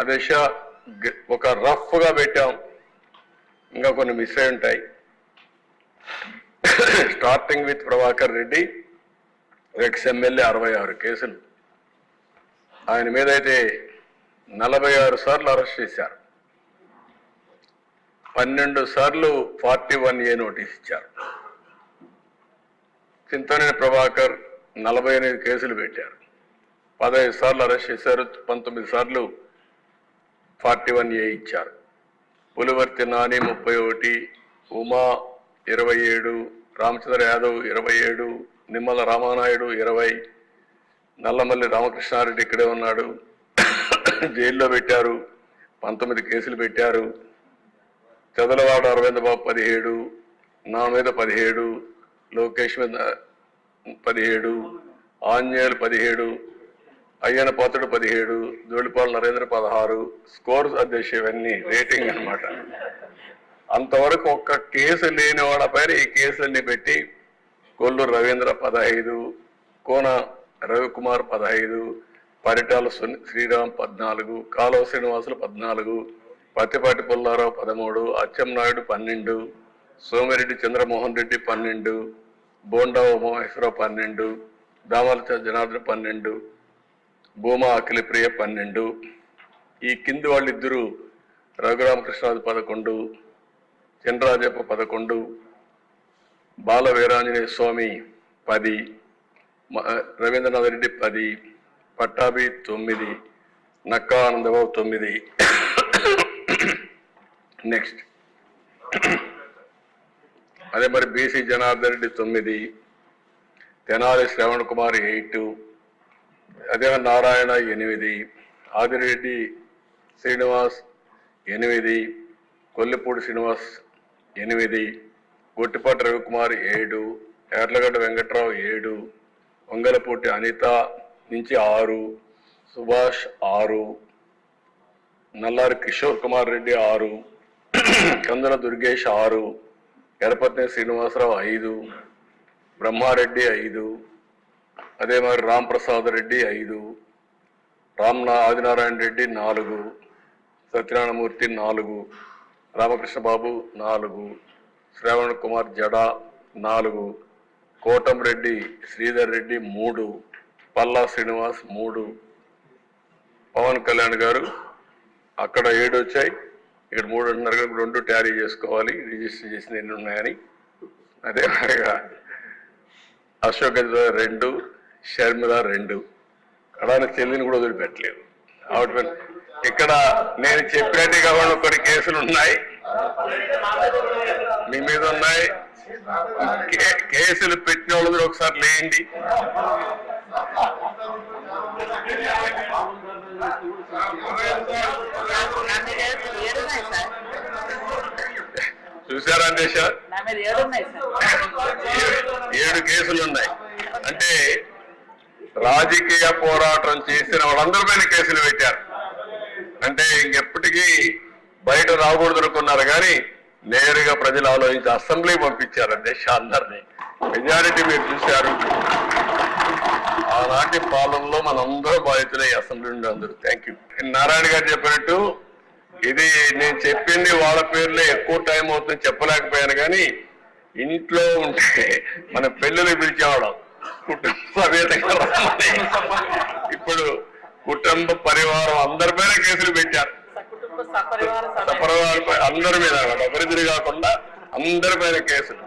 ఆ ఒక రఫ్గా పెట్టాం. ఇంకా కొన్ని మిస్ అయి ఉంటాయి. Starting with Prabhakar Reddy ex MLA అరవై ఆరు కేసులు. ఆయన మీద అయితే నలభై ఆరు సార్లు అరెస్ట్ చేశారు. పన్నెండు సార్లు ఫార్టీ వన్ ఏ నోటీస్ ఇచ్చారు. చింతనే ప్రభాకర్ నలభై ఎనిమిది కేసులు పెట్టారు. పదహైదు సార్లు అరెస్ట్ చేశారు పంతొమ్మిది సార్లు ఫార్టీ వన్ ఏ ఇచ్చారు. పులివర్తి నాని ముప్పై ఒకటి ఉమా ఇరవై ఏడు రామచంద్ర యాదవ్ ఇరవై ఏడు నిమ్మల రామానాయుడు ఇరవై నల్లమల్లి రామకృష్ణారెడ్డి ఇక్కడే ఉన్నాడు. జైల్లో పెట్టారు. పంతొమ్మిది కేసులు పెట్టారు. చదలవాడ అరవింద బాబు పదిహేడు నా మీద పదిహేడు లోకేష్ మీద పదిహేడు ఆంజనేయులు పదిహేడు అయ్యన పోతడు పదిహేడు జోడిపాల నరేంద్ర పదహారు స్కోర్స్ అధ్యక్ష ఇవన్నీ రేటింగ్ అన్నమాట. అంతవరకు ఒక్క కేసు లేని వాళ్ళ పైన ఈ కేసులన్నీ పెట్టి కొల్లూరు రవీంద్ర పదహైదు కోన రవికుమార్ పదహైదు పరిటాల శ్రీరామ్ పద్నాలుగు కాలువ శ్రీనివాసులు పద్నాలుగు పత్తిపాటి పుల్లారావు పదమూడు అచ్చెంనాయుడు పన్నెండు సోమిరెడ్డి చంద్రమోహన్ రెడ్డి పన్నెండు బోండా ఉమామహేశ్వరరావు పన్నెండు దామలచ జనార్దన్ పన్నెండు భూమా అఖిలప్రియ పన్నెండు. ఈ కింది వాళ్ళిద్దరూ రఘురామకృష్ణాది పదకొండు చంద్రరాజప్ప పదకొండు బాల వీరాంజనేయ స్వామి పది మ- రవీంద్రనాథ్ రెడ్డి పది పట్టాభి తొమ్మిది నక్కా ఆనందబాబు తొమ్మిది. నెక్స్ట్. అదే మరి బీసీ జనార్దన్ రెడ్డి తొమ్మిది తెనాలి శ్రవణ్ కుమార్ ఎయిట్ అదే నారాయణ ఎనిమిది ఆదిరెడ్డి శ్రీనివాస్ ఎనిమిది కొల్లిపూడి శ్రీనివాస్ ఎనిమిది గొట్టిపాటి రవికుమార్ ఏడు ఎర్లగడ్డ వెంకట్రావు ఏడు వంగలపూటి అనిత నుంచి ఆరు సుభాష్ ఆరు నల్లారి కిషోర్ కుమార్ రెడ్డి ఆరు కందన దుర్గేష్ ఆరు ఎరపత్ని శ్రీనివాసరావు ఐదు బ్రహ్మారెడ్డి ఐదు అదే మరి రామ్ ప్రసాద్ రెడ్డి ఐదు రామ్నా ఆదినారాయణ రెడ్డి నాలుగు సత్యనారాయణమూర్తి నాలుగు రామకృష్ణ బాబు నాలుగు శ్రావణ్ కుమార్ జడా నాలుగు కోటంరెడ్డి శ్రీధర్ రెడ్డి మూడు పల్లా శ్రీనివాస్ మూడు. పవన్ కళ్యాణ్ గారు అక్కడ ఏడు వచ్చాయి. ఇక్కడ మూడు అంటున్నారు కదా, రెండు ట్యారీ చేసుకోవాలి. రిజిస్టర్ చేసిన ఎన్ని ఉన్నాయని. అదే మరిగా అశోక్ గజరాజ్ రెండు షర్మిల రెండు. కడాని చెల్లిని కూడా వదిలిపెట్టలేదు. ఆవిడ ఇక్కడ నేను చెప్పినట్టు కాకుండా కొన్ని కేసులు ఉన్నాయి. మీ మీద ఉన్నాయి. కే- కేసులు పెట్టిన వాళ్ళు ఒకసారి సార్ చూసారా సార్. ఏడు కేసులు ఉన్నాయి. అంటే రాజకీయ పోరాటం చేసిన వాళ్ళందరి పైన కేసులు పెట్టారు. అంటే ఇంకెప్పటికీ బయట రాకూడదు అనుకున్నారు కానీ నేరుగా ప్రజలు ఆలోచించి అసెంబ్లీ పంపించారు దేశాలందరినీ మెజారిటీ మీరు చూశారు. ఆనాటి పాలనలో మనందరూ బాధితులే అసెంబ్లీ నుండి అందరూ. థ్యాంక్ యూ నారాయణ గారు చెప్పినట్టు ఇది నేను చెప్పింది వాళ్ళ పేర్లే ఎక్కువ టైం అవుతుంది చెప్పలేకపోయాను కానీ ఇంట్లో ఉంటే మన పెళ్ళిళ్ళు పిలిచేవాడు కుటుంబ సమేతంగా కుటుంబ పరివారం అందరి పైన కేసులు పెట్టారు సపరివార అందరి మీద. ఒకరిద్దరు కాకుండా అందరి పైన కేసులు